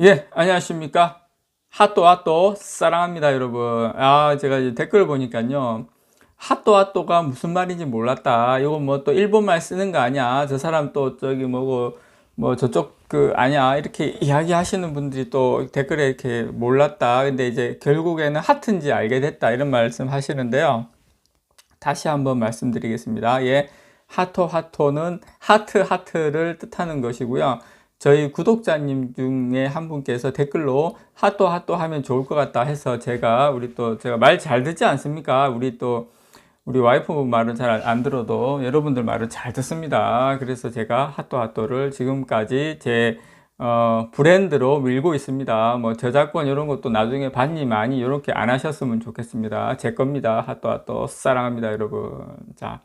예, 안녕하십니까. 핫도 핫도 사랑합니다, 여러분. 아, 제가 이제 댓글 보니까요. 핫도 핫도가 무슨 말인지 몰랐다. 이거 뭐 또 일본말 쓰는 거 아니야. 저 사람 또 저기 뭐고, 뭐 저쪽 그 아니야. 이렇게 이야기하시는 분들이 또 댓글에 이렇게 몰랐다. 근데 이제 결국에는 하트인지 알게 됐다. 이런 말씀 하시는데요. 다시 한번 말씀드리겠습니다. 예. 하토 하토는 하트 하트를 뜻하는 것이고요. 저희 구독자님 중에 한 분께서 댓글로 핫도 핫도 하면 좋을 것 같다 해서 제가 우리 또 제가 말 잘 듣지 않습니까? 우리 또 우리 와이프 말은 잘 안 들어도 여러분들 말은 잘 듣습니다. 그래서 제가 핫도 핫도를 지금까지 제 어, 브랜드로 밀고 있습니다. 뭐 저작권 이런 것도 나중에 반니 많이 이렇게 안 하셨으면 좋겠습니다. 제 겁니다. 핫도 핫도 사랑합니다, 여러분. 자,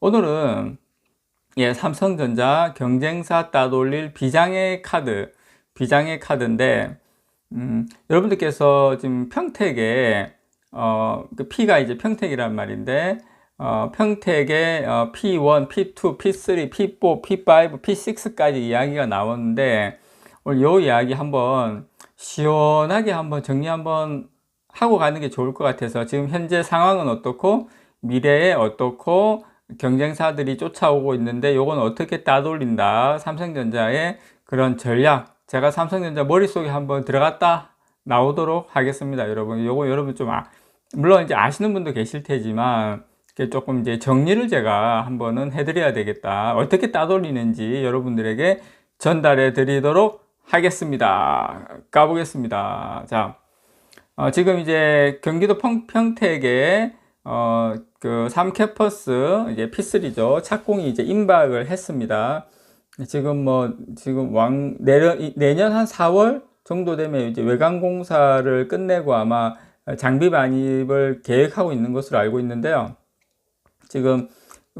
오늘은 예, 삼성전자 경쟁사 따돌릴 비장의 카드, 비장의 카드인데, 음, 여러분들께서 지금 평택에, 어, 그 P가 이제 평택이란 말인데, 어, 평택에 어, P1, P2, P3, P4, P5, P6까지 이야기가 나오는데, 오늘 요 이야기 한번 시원하게 한번 정리 한번 하고 가는 게 좋을 것 같아서 지금 현재 상황은 어떻고, 미래에 어떻고, 경쟁사들이 쫓아오고 있는데 요건 어떻게 따돌린다? 삼성전자의 그런 전략. 제가 삼성전자 머릿속에 한번 들어갔다 나오도록 하겠습니다 여러분. 요거 여러분 좀 아, 물론 이제 아시는 분도 계실 테지만 조금 이제 정리를 제가 한번은 해드려야 되겠다. 어떻게 따돌리는지 여러분들에게 전달해 드리도록 하겠습니다. 가보겠습니다. 자 어, 지금 이제 경기도 평, 평택에 어, 그 3캠퍼스 이제 P3죠. 착공이 이제 임박을 했습니다. 지금 뭐 지금 왕 내년 내년 한 4월 정도 되면 이제 외관 공사를 끝내고 아마 장비 반입을 계획하고 있는 것으로 알고 있는데요. 지금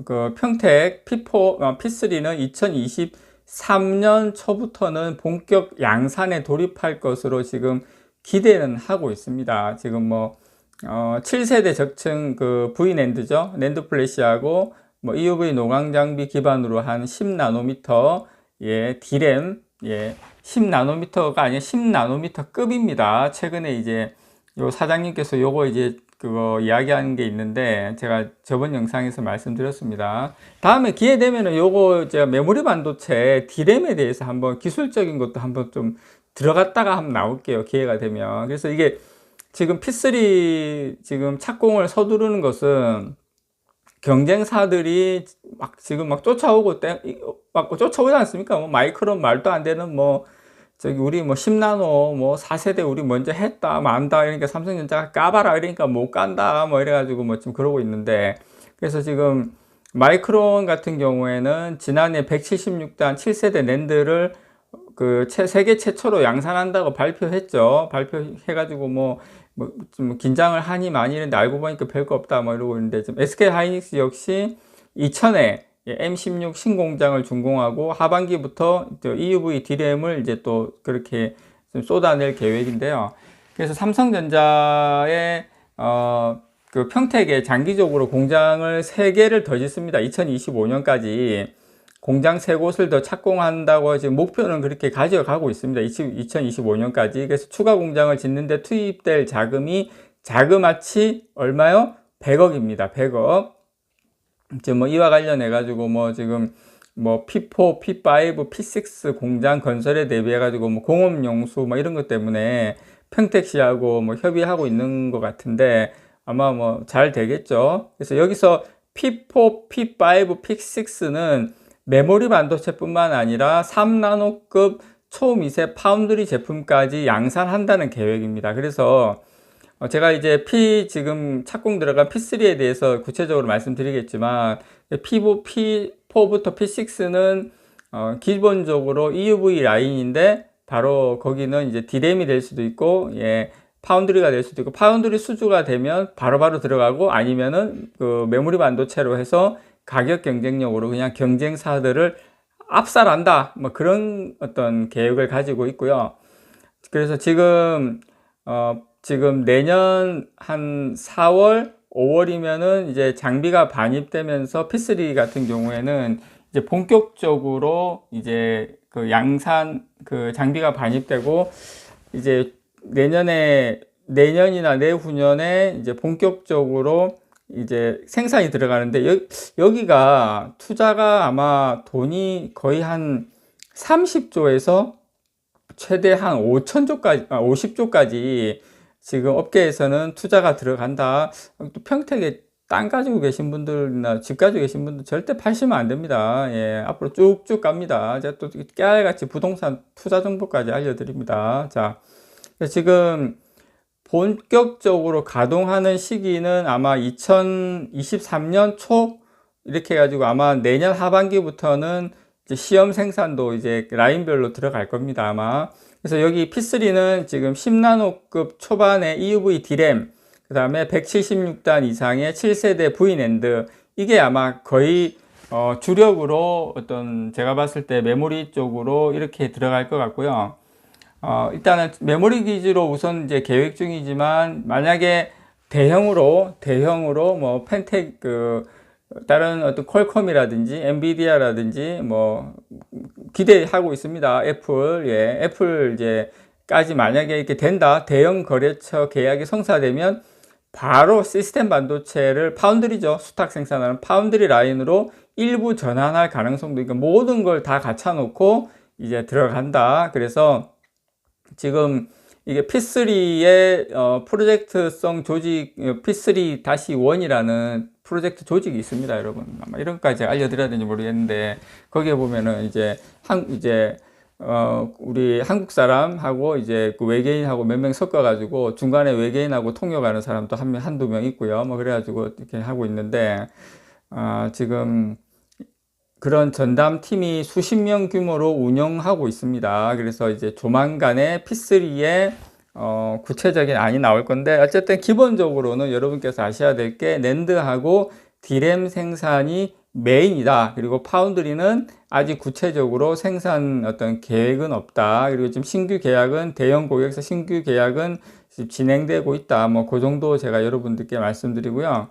그 평택 P4 P3는 2023년 초부터는 본격 양산에 돌입할 것으로 지금 기대는 하고 있습니다. 지금 뭐 어, 7세대 적층 그 V랜드죠. 랜드 플래시하고 뭐 EUV 노광 장비 기반으로 한 10나노미터 예, D램 예, 10나노미터가 아니라 10나노미터 급입니다. 최근에 이제 요 사장님께서 요거 이제 그거 이야기하는 게 있는데 제가 저번 영상에서 말씀드렸습니다. 다음에 기회 되면은 요거 제가 메모리 반도체 D램에 대해서 한번 기술적인 것도 한번 좀 들어갔다가 한번 나올게요. 기회가 되면. 그래서 이게 지금 P3 지금 착공을 서두르는 것은 경쟁사들이 막 지금 막 쫓아오고 때, 막 쫓아오지 않습니까? 뭐 마이크론 말도 안 되는 뭐 저기 우리 뭐 10나노 뭐 4세대 우리 먼저 했다 만다 이러니까 삼성전자가 까봐라 이러니까 못 간다 뭐 이래가지고 뭐 지금 그러고 있는데 그래서 지금 마이크론 같은 경우에는 지난해 176단 7세대 랜드를 그 세계 최초로 양산한다고 발표했죠. 발표해가지고 뭐 뭐 좀 긴장을 하니 많이 했는데 알고 보니까 별거 없다 뭐 이러고 있는데 지금 SK 하이닉스 역시 2000에 M16 신공장을 준공하고 하반기부터 EUV D램을 이제 또 그렇게 좀 쏟아낼 계획인데요. 그래서 삼성전자의 어, 그 평택에 장기적으로 공장을 3개를 더 짓습니다. 2025년까지. 공장 세 곳을 더 착공한다고 지금 목표는 그렇게 가져가고 있습니다. 2025년까지. 그래서 추가 공장을 짓는데 투입될 자금이 자그마치 얼마요? 100억입니다. 100억. 지금 뭐 이와 관련해 가지고 뭐 지금 뭐 P4, P5, P6 공장 건설에 대비해 가지고 뭐 공업 용수 뭐 이런 것 때문에 평택시하고 뭐 협의하고 있는 것 같은데 아마 뭐 잘 되겠죠. 그래서 여기서 P4, P5, P6는 메모리 반도체뿐만 아니라 3나노급 초미세 파운드리 제품까지 양산한다는 계획입니다. 그래서 어, 제가 이제 P 지금 착공 들어간 P3에 대해서 구체적으로 말씀드리겠지만 P4, P4부터 P6는 어, 기본적으로 EUV 라인인데 바로 거기는 이제 D램이 될 수도 있고 예, 파운드리가 될 수도 있고 파운드리 수주가 되면 바로바로 바로 들어가고 아니면은 그 메모리 반도체로 해서 가격 경쟁력으로 그냥 경쟁사들을 압살한다. 뭐 그런 어떤 계획을 가지고 있고요. 그래서 지금 어 지금 내년 한 4월 5월이면은 이제 장비가 반입되면서 P3 같은 경우에는 이제 본격적으로 이제 그 양산 그 장비가 반입되고 이제 내년에 내년이나 내후년에 이제 본격적으로 이제 생산이 들어가는데 여, 여기가 투자가 아마 돈이 거의 한 30조에서 최대 한 5천조까지, 아, 50조까지 지금 업계에서는 투자가 들어간다. 또 평택에 땅 가지고 계신 분들이나 집 가지고 계신 분들 절대 파시면 안 됩니다. 예, 앞으로 쭉쭉 갑니다. 제가 또 깨알같이 부동산 투자 정보까지 알려드립니다. 자, 지금 본격적으로 가동하는 시기는 아마 2023년 초 이렇게 해가지고 아마 내년 하반기부터는 시험 생산도 이제 라인별로 들어갈 겁니다 아마. 그래서 여기 P3는 지금 10나노급 초반의 EUV D램 그 다음에 176단 이상의 7세대 V낸드 이게 아마 거의 어, 주력으로 어떤 제가 봤을 때 메모리 쪽으로 이렇게 들어갈 것 같고요 어, 일단은 메모리 기지로 우선 이제 계획 중이지만 만약에 대형으로 대형으로 뭐 펜텍 그 다른 어떤 퀄컴이라든지 엔비디아라든지 뭐 기대하고 있습니다. 애플 예 애플 이제 까지 만약에 이렇게 된다 대형 거래처 계약이 성사되면 바로 시스템 반도체를 파운드리죠 수탁 생산하는 파운드리 라인으로 일부 전환할 가능성도 있고 모든 걸 다 갖춰 놓고 이제 들어간다. 그래서 지금 이게 P3의 어, 프로젝트성 조직 P3-1이라는 프로젝트 조직이 있습니다, 여러분. 아마 이런 까지 알려드려야 되는지 모르겠는데 거기에 보면은 이제 한 이제 어, 우리 한국 사람하고 이제 그 외계인하고 몇 명 섞어가지고 중간에 외계인하고 통역하는 사람도 한 명, 한두 명 있고요. 뭐 그래가지고 이렇게 하고 있는데, 어, 지금 그런 전담 팀이 수십 명 규모로 운영하고 있습니다. 그래서 이제 조만간에 P3에 어, 구체적인 안이 나올 건데 어쨌든 기본적으로는 여러분께서 아셔야 될게 낸드하고 디램 생산이 메인이다. 그리고 파운드리는 아직 구체적으로 생산 어떤 계획은 없다. 그리고 지금 신규 계약은 대형 고객사 신규 계약은 진행되고 있다. 뭐 그 정도 제가 여러분들께 말씀드리고요.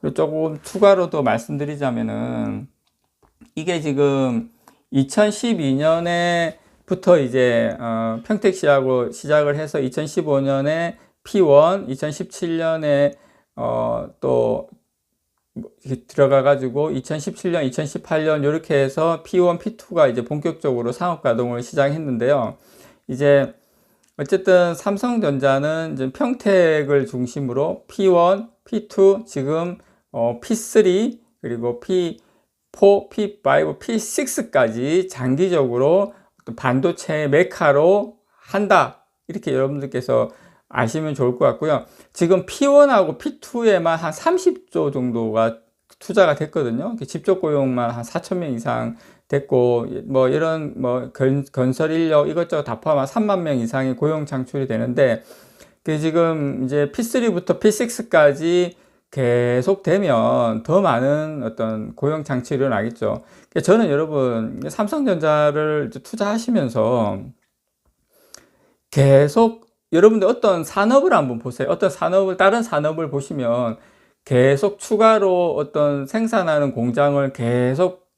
그리고 조금 추가로 도 말씀드리자면은 이게 지금 2012년에 부터 이제 어, 평택시하고 시작을 해서 2015년에 P1, 2017년에 어, 또 들어가 가지고 2017년, 2018년 이렇게 해서 P1, P2가 이제 본격적으로 상업 가동을 시작했는데요. 이제 어쨌든 삼성전자는 이제 평택을 중심으로 P1, P2, 지금 어, P3 그리고 P 4, P5, P6까지 장기적으로 반도체 메카로 한다. 이렇게 여러분들께서 아시면 좋을 것 같고요. 지금 P1하고 P2에만 한 30조 정도가 투자가 됐거든요. 집적 고용만 한 4천 명 이상 됐고 뭐 이런 뭐 건, 설 인력 이것저것 다 포함한 3만 명 이상의 고용 창출이 되는데 그 지금 이제 P3부터 P6까지 계속되면 더 많은 어떤 고용 장치를 일어나겠죠. 그러니까 저는 여러분 삼성전자를 투자하시면서 계속 여러분들 어떤 산업을 한번 보세요. 어떤 산업을 다른 산업을 보시면 계속 추가로 어떤 생산하는 공장을 계속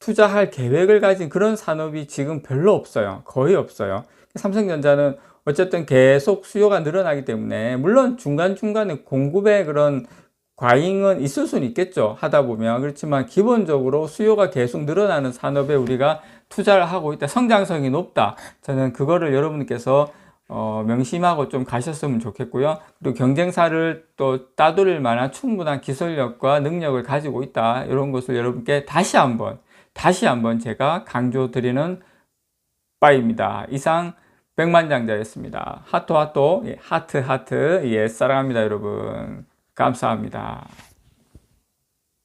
투자할 계획을 가진 그런 산업이 지금 별로 없어요. 거의 없어요. 삼성전자는 어쨌든 계속 수요가 늘어나기 때문에 물론 중간중간에 공급의 그런 과잉은 있을 수는 있겠죠. 하다 보면. 그렇지만 기본적으로 수요가 계속 늘어나는 산업에 우리가 투자를 하고 있다. 성장성이 높다. 저는 그거를 여러분께서 어, 명심하고 좀 가셨으면 좋겠고요. 그리고 경쟁사를 또 따돌릴 만한 충분한 기술력과 능력을 가지고 있다. 이런 것을 여러분께 다시 한번, 다시 한번 제가 강조 드리는 바입니다. 이상 백만장자였습니다. 하트 하트, 예, 하트 하트, 예, 사랑합니다, 여러분. 감사합니다.